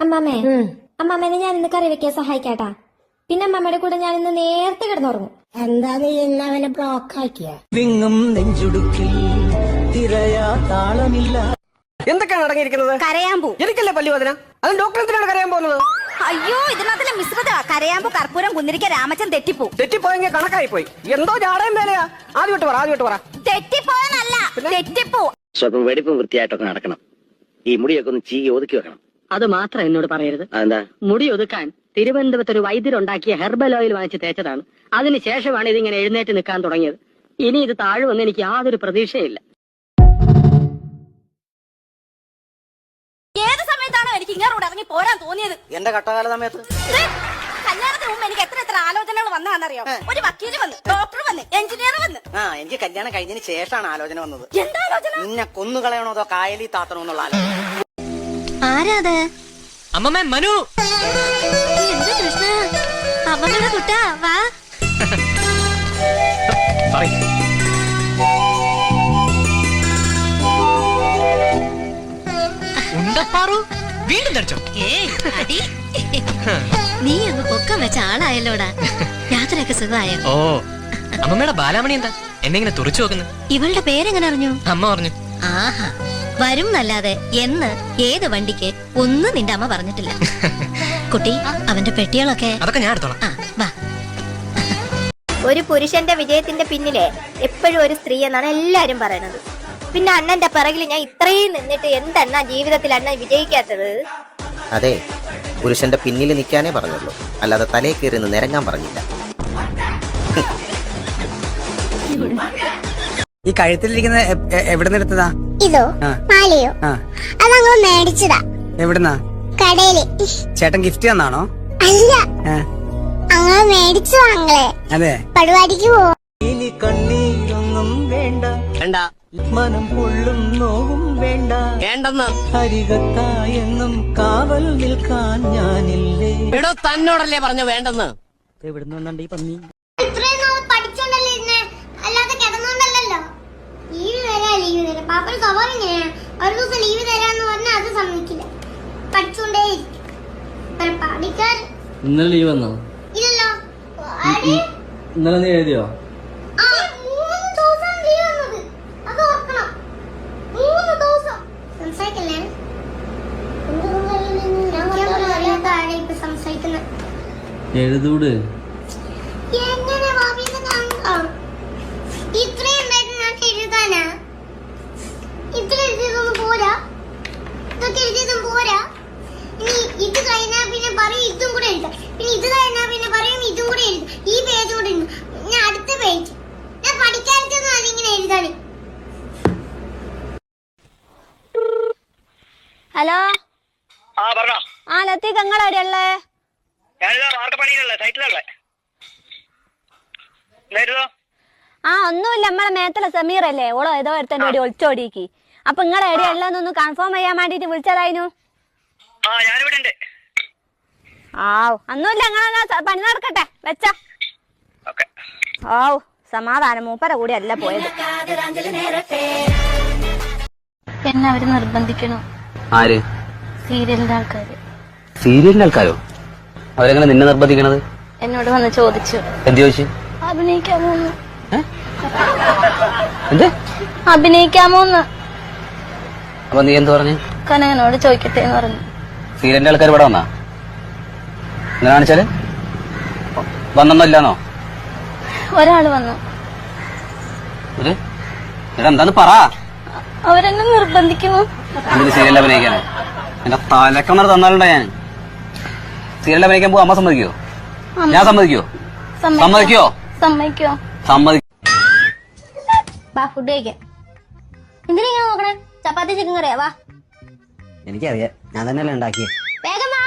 അമ്മാമ്മേ അമ്മാമ്മേനെ ഞാൻ ഇന്ന് കറി വെക്കാൻ സഹായിക്കാട്ടാ. പിന്നെ അമ്മാമ്മയുടെ കൂടെ ഞാൻ ഇന്ന് നേരത്തെ കിടന്നുറങ്ങും. എന്താ നീ ഇന്ന് അവനെ ബ്ലോക്ക് ആക്കിയ? വിങ്ങും നെഞ്ചുടുക്കിൽ തിരയാ താളമില്ല. എന്തൊക്കെയാണ് അടങ്ങിയിരിക്കുന്നത്? കരയാമ്പൂ. എനിക്കല്ലേ പല്ലുവേദന അത് ഡോക്ടർ എന്തിനാണ് കരയാൻ പോകുന്നത്. അയ്യോ ഇതിനകത്തിലെ മിശ്രിത കരയാമ്പൂ കർപ്പൂരം കുന്നിരിക്ക രാമച്ചൻ തെറ്റിപ്പോ തെറ്റിപ്പോയെങ്കിൽ കണക്കായി പോയി എന്തോ ജാടയും വേലയാ ആദ്യമായിട്ട് പറ ആദ്യമായിട്ട് പറ. തെറ്റിപ്പോയെന്നല്ല തെറ്റിപ്പോ. സ്വല്പം വെടിപ്പും വൃത്തിയായിട്ടൊക്കെ നടക്കണം. ഈ മുടിയൊക്കെ ഒന്ന് ചീകി ഒതുക്കി വെക്കണം. അത് മാത്രം എന്നോട് പറയരുത്. അതെന്താ? മുടി ഒതുക്കാൻ തിരുവനന്തപുരത്ത് ഒരു വൈദ്യരുണ്ടാക്കിയ ഹെർബൽ ഓയിൽ വാങ്ങിച്ച് തേച്ചതാണ്. അതിനുശേഷമാണ് ഇതിങ്ങനെ എഴുന്നേറ്റ് നിൽക്കാൻ തുടങ്ങിയത്. ഇനി ഇത് താഴുമെന്ന് എനിക്ക് യാതൊരു പ്രതീക്ഷയില്ല. ഏത് സമയത്താണോ എനിക്ക് ഇങ്ങോട്ട് ഇറങ്ങി പോരാൻ തോന്നിയത്? എന്റെ കട്ടകാല സമയത്ത്? ഇത് കല്യാണത്തിന് മുമ്പ് എനിക്ക് എത്ര എത്ര ആലോചനകൾ വന്നതാണെന്നറിയോ? ഒരു വക്കീൽ വന്ന് ഡോക്ടർ വന്ന് എഞ്ചിനീയർ വന്ന്. ആ എനിക്ക് കല്യാണം കഴിഞ്ഞതിന് ശേഷമാണ് ആലോചന വന്നത്. എന്താ ആലോചന? നിന്നെ കൊന്നുകളയണോ അതോ കായലി താത്തണോ എന്നുള്ള ആലോചന? ആരാത്? അമ്മമ്മ മനു. എന്ത് കൃഷ്ണ? അമ്മമ്മയുടെ കുട്ടാ വാ. സോറി ഉണ്ടപ്പാറു വീണ്ടും തടിച്ചോ? നീ അങ്ങ് പൊക്കം വെച്ച ആളായല്ലോടാ. യാത്രയൊക്കെ സുഖമായോ? ഓ അമ്മമ്മയുടെ ബാലാമണി എന്താ? എന്നെ ഇങ്ങനെ തുറച്ചു നോക്കുന്നു. ഇവളുടെ പേരെങ്ങനെ അറിഞ്ഞു? അമ്മ പറഞ്ഞു. ആഹാ വരും എന്നല്ലാതെ എന്ന് ഏത് വണ്ടിക്ക് ഒന്നും നിന്റെ അമ്മ പറഞ്ഞിട്ടില്ല. കുട്ടി അവന്റെ പെട്ടികളൊക്കെ. അതൊക്കെ ഞാൻ എടുത്തോളാം. ആ വാ. ഒരു പുരുഷന്റെ വിജയത്തിന്റെ പിന്നിലെ എപ്പോഴും ഒരു സ്ത്രീ എന്നാണ് എല്ലാരും പറയുന്നത് പിന്നെ അണ്ണന്റെ പിറകിൽ ഞാൻ ഇത്രയും നിന്നിട്ട് എന്തെന്നാ ജീവിതത്തിൽ അണ്ണൻ വിജയിക്കാത്തത്? അതെ പുരുഷന്റെ പിന്നിൽ നിൽക്കാനേ പറഞ്ഞുള്ളൂ. അല്ലാതെ തലേ കയറി നിരങ്ങാൻ പറഞ്ഞില്ല. ഈ കഴുത്തിലിരിക്കുന്ന എവിടെ നിന്ന് എടുത്തതാ? ഇതോ. മാലയോ? അതങ്ങ് മേടിച്ചതാ. എവിടുന്നാ? കടയിൽ. ചേട്ടൻ ഗിഫ്റ്റ് തന്നാണോ? അല്ല. അങ്ങ് മേടിച്ചു വാങ്ങളെ അതെ. പരിപാടിക്ക് പോ. ഇനി കണ്ണീരൊന്നും വേണ്ട. വേണ്ട. മനം പൊള്ളും നോവും വേണ്ട. വേണ്ടെന്ന്. അരികത്തായെന്നും കാവൽ നിൽക്കാൻ ഞാനില്ലേ. എടോ തന്നോടല്ലേ പറഞ്ഞു വേണ്ടെന്ന്. എവിടുന്ന് വന്നണ്ട ഈ പന്നി? പാപ്പയുടെ സ്വഭാവം ഇങ്ങനെയാണ് ഒരു ദിവസം ലീവ് തരാന്ന് പറഞ്ഞാൽ അത് സമ്മതിക്കില്ല. പഠിച്ചോണ്ടേ പഠിക്കാൻ ഇന്നലെ ലീവ് വന്നോ? ഇല്ലല്ലോ. ഇന്നലെ നീ എഴുതിയോ? ആ, എങ്ങനെ ദിവസം ലീവ് വന്നത് അത് ഓർക്കണം മൂന്ന് ദിവസം സംസാരിക്കല്ലേ എനിക്കൊന്നും അറിയാത്ത ആളെ ഇപ്പൊ സംസാരിക്കുന്നത് എഴുതൂട് എങ്ങനെ ഭാവിയിൽ കാണും ഇത്രയും ഉണ്ടായിട്ട് ഞാൻ എഴുതാനാ ഇത്ര എഴുതിയതൊന്നും പോരാ ഇതൊക്കെ എഴുതിയതും പോരാ ഇനി ഇത് കഴിഞ്ഞാ പിന്നെ പറയും ഇതും കൂടെ എഴുതാം പിന്നെ ഇത് കഴിഞ്ഞാ പിന്നെ പറയും ഇതും കൂടെ എഴുതാം ഈ പേജ് കൂടെ എഴുതും ഞാൻ അടുത്ത പേജ് ഞാൻ പഠിക്കാനിട്ടൊന്നും അതിങ്ങനെ എഴുതാന് ഹലോ? ആ പറഞ്ഞോ. ആ ഞാനിതാ വാർക്കപ്പണിയിലുള്ള സൈറ്റിലുള്ള. എന്തായിരുന്നോ? ആ ഒന്നുമില്ല നമ്മളെ മേത്തല സമീർ അല്ലേ? ഓളോ ഏതോ ഒരുത്തന്റെ ഒരു ഒളിച്ചോടിക്ക് അപ്പൊ നിങ്ങൾ എവിടെയുള്ളതെന്നൊന്ന് കൺഫേം ചെയ്യാൻ വേണ്ടിട്ട് വിളിച്ചതായിരുന്നു. ആ ഞാനിവിടെ ഉണ്ട്. ആ ഒന്നുമില്ല നിങ്ങളെന്നാ സ- പണി നടക്കട്ടെ. വെച്ച. ഓക്കെ. ആവ് സമാധാനം. മൂപ്പര കൂടി അല്ല പോയത്. എന്നെ അവർ നിർബന്ധിക്കണു. ആര്? സീരിയലിന്റെ ആൾക്കാര്. സീരിയലിന്റെ ആൾക്കാരോ? അവരെങ്ങനെ നിന്നെ നിർബന്ധിക്കണത്? എന്നോട് വന്ന് ചോദിച്ചു. എന്ത് ചോദിച്ചു അഭിനയിക്കാമോ എന്ത്? അഭിനയിക്കാമോന്ന് അപ്പൊ നീ എന്ത് പറഞ്ഞു? കനകനോട് ചോദിക്കട്ടെ എന്ന് പറഞ്ഞു. സീരിയലിന്റെ ആൾക്കാർ ഇവിടെ വന്നാ? എങ്ങനെ കാണിച്ചാൽ? വന്നൊന്നുമില്ലാന്നോ? ഒരാൾ വന്നു. എടാ എന്താന്ന് പറ. അവരെന്നെ നിർബന്ധിക്കുന്നു. അഭിനയിക്കാനോ എന്റെ തലക്കമർ തന്നാലുണ്ടോ ഞാൻ. സീരിയൽ അഭിനയിക്കാൻ പോവാ. അമ്മ സമ്മതിക്കോ? ഞാൻ സമ്മതിക്കോ? സമ്മതിക്കോ. സമ്മതിക്കോ? സമ്മതി വാ ഫുഡ് കഴിക്കാം. എന്തിനാ നോക്കണേ? ചപ്പാത്തി ചിക്കൻ കറിയാ വാ. എനിക്കറിയാം. ഞാൻ തന്നെയല്ലേ ഉണ്ടാക്കിയത് വേഗം വാ.